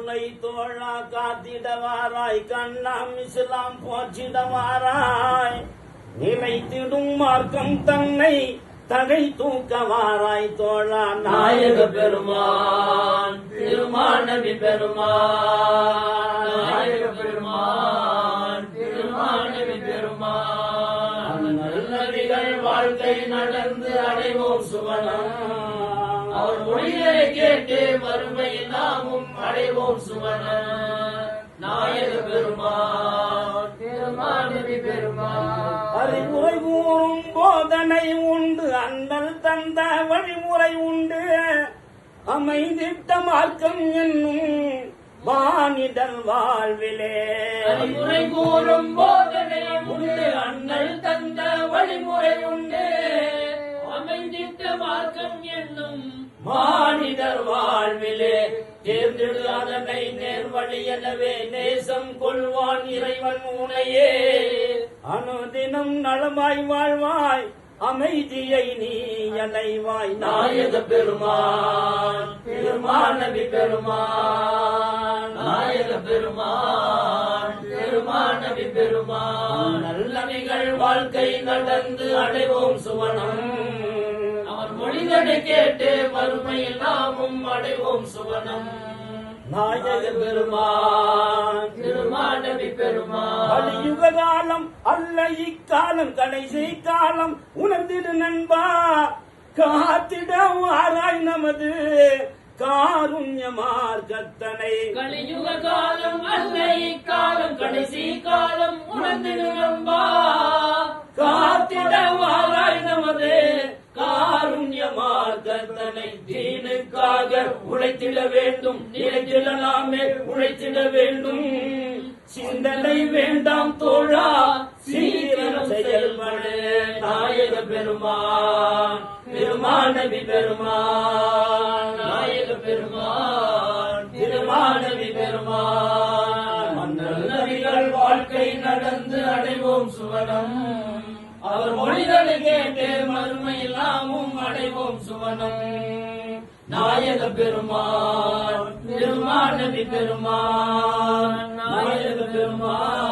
கருணை தோழா காத்திடவாராய் கண்ணாம் இஸ்லாம் போற்றிடவாராய். நிலைத்திடும் மார்க்கம் தன்னை தகை தூக்கவாராய் தோழா நாயக பெருமான் திருமாநபி பெருமான். நாயக பெருமான் திருமாநபி பெருமான். நல்லவிகள் வாழ்க்கை நடந்து அடைவோம் சுவனம். அவர் மொழிகளை கேட்டு மறுமையில் நாமும் அடைவோம் சுவனம் நாயக பெருமான். திருமாநபி பெருமான். அறிவுரை கூறும் போதனை உண்டு அண்ணல் தந்த வழிமுறை உண்டு. அமைந்திட்ட மார்க்கம் என்னும் மானிடல் வாழ்விலே. அறிவுரை கூறும் போதனை உண்டு அண்ணல் தந்த வழிமுறை உண்டு. மானிடர் வாழ்விலே தேர்ந்தெடு அதனை நேர்வழி எனவே நேசம் கொள்வான் இறைவன் உனையே அனுதினம் நலமாய் வாழ்வாய் அமைதியை நீ அடைவாய். நாயக பெருமான் பெருமானபி பெருமான். நாயக பெருமான் பெருமானபி பெருமான். நல்லவிகள் வாழ்க்கை நடந்து அடைவோம் சுவனம். மொழிதனை கேட்டு மறுமையில் நாமும் அடைவோம் சுவனம். நாயக பெருமான். திருமானபி பெருமான். கலியுக காலம் அல்ல இக்காலம் கடைசி காலம் உணர்ந்திடு நண்பா. காத்திட ஆராய் நமது காருண்ய மார்க்கத்தனை கலியுக காலம் அல்ல இக்காலம் கடைசி காலம் உணர்ந்திடு நம்பா தீனுக்காக உழைத்திட வேண்டும் நிலைத்திடலாமே உழைத்திட வேண்டும். சிந்தனை வேண்டாம் தோழா சீக்கிரம் செயல்படு நாயக பெருமான் பெருமானவி பெருமான். நாயக பெருமான் திருமானவி பெருமான். மன்னல் நவிகள் வாழ்க்கை நடந்து அடைவோம் சுவனம். அவர் மொழிதலை கேட்டு மறுமையில் நாமும் அடைவோம் சுவனம். நாயக பெருமான் பெருமான் நபி பெருமான் நாயக பெருமான்.